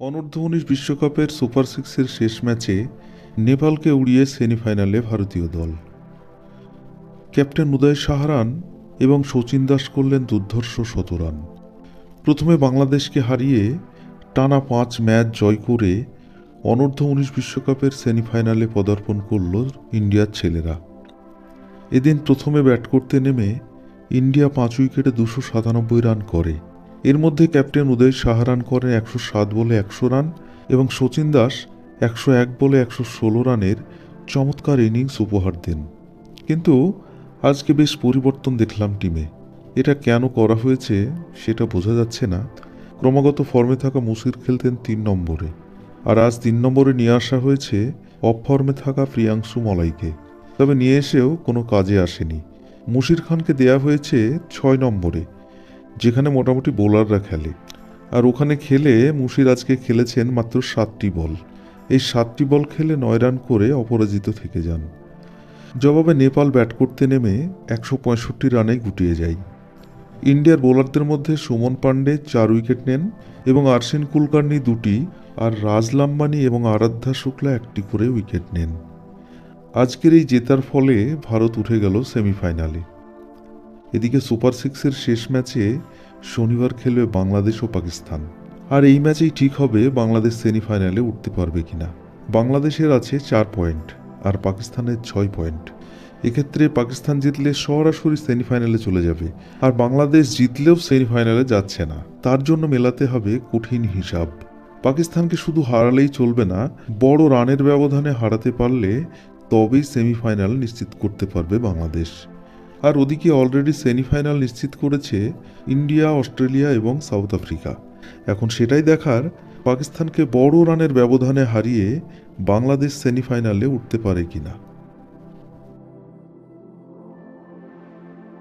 অনূর্ধ্ব উনিশ বিশ্বকাপের সুপার সিক্সের শেষ ম্যাচে নেপালকে উড়িয়ে সেমিফাইনালে ভারতীয় দল। ক্যাপ্টেন উদয় সাহারান এবং শচীন দাস করলেন দুর্ধর্ষ শতরান প্রথমে বাংলাদেশকে হারিয়ে টানা পাঁচ ম্যাচ জয় করে অনূর্ধ্ব উনিশ বিশ্বকাপের সেমিফাইনালে পদার্পণ করল ইন্ডিয়ার ছেলেরা। এদিন প্রথমে ব্যাট করতে নেমে ইন্ডিয়া পাঁচ উইকেটে দুশো সাতানব্বই রান করে। এর মধ্যে ক্যাপ্টেন উদয় সাহারান করেন একশো সাত বলে একশো রান এবং শচীন দাস একশো এক বলে একশো ষোলো রানের চমৎকার ইনিংস উপহার দেন। কিন্তু আজকে বেশ পরিবর্তন দেখলাম টিমে। এটা কেন করা হয়েছে সেটা বোঝা যাচ্ছে না। ক্রমাগত ফর্মে থাকা মুসির খেলতেন তিন নম্বরে। আর আজ তিন নম্বরে নিয়ে আসা হয়েছে অফ ফর্মে থাকা প্রিয়াংশু মলাইকে। তবে নিয়ে এসেও কোনো কাজে আসেনি। মুশির খানকে দেয়া হয়েছে ছয় নম্বরে। যেখানে মোটামুটি বোলাররা খেলে। আর ওখানে খেলে মুশির আজকে খেলেছেন মাত্র সাতটি বল। এই সাতটি বল খেলে নয় রান করে অপরাজিত থেকে যান। জবাবে নেপাল ব্যাট করতে নেমে একশো পঁয়ষট্টি রানে গুটিয়ে যায়। ইন্ডিয়ার বোলারদের মধ্যে সুমন পান্ডে চার উইকেট নেন এবং আরশিন কুলকার্নি দুটি আর রাজ লাম্বানি এবং আরাধ্যা শুক্লা একটি করে উইকেট নেন। আজকের এই জেতার ফলে ভারত উঠে গেল সেমিফাইনালে। এদিকে সুপার সিক্সের শেষ ম্যাচে শনিবার খেলবে বাংলাদেশ ও পাকিস্তান। আর এই ম্যাচেই ঠিক হবে বাংলাদেশ সেমিফাইনালে উঠতে পারবে কিনা। বাংলাদেশের আছে চার পয়েন্ট আর পাকিস্তানের ছয় পয়েন্ট। এক্ষেত্রে পাকিস্তান জিতলে সরাসরি সেমিফাইনালে চলে যাবে। আর বাংলাদেশ জিতলেও সেমিফাইনালে যাচ্ছে না। তার জন্য মেলাতে হবে কঠিন হিসাব। পাকিস্তানকে শুধু হারালেই চলবে না, বড় রানের ব্যবধানে হারাতে পারলে তবেই সেমিফাইনাল নিশ্চিত করতে পারবে বাংলাদেশ। আর ওদিকে অলরেডি সেমিফাইনাল নিশ্চিত করেছে ইন্ডিয়া, অস্ট্রেলিয়া এবং সাউথ আফ্রিকা। এখন সেটাই দেখার, পাকিস্তানকে বড় রানের ব্যবধানে হারিয়ে বাংলাদেশ সেমিফাইনালে উঠতে পারে কিনা।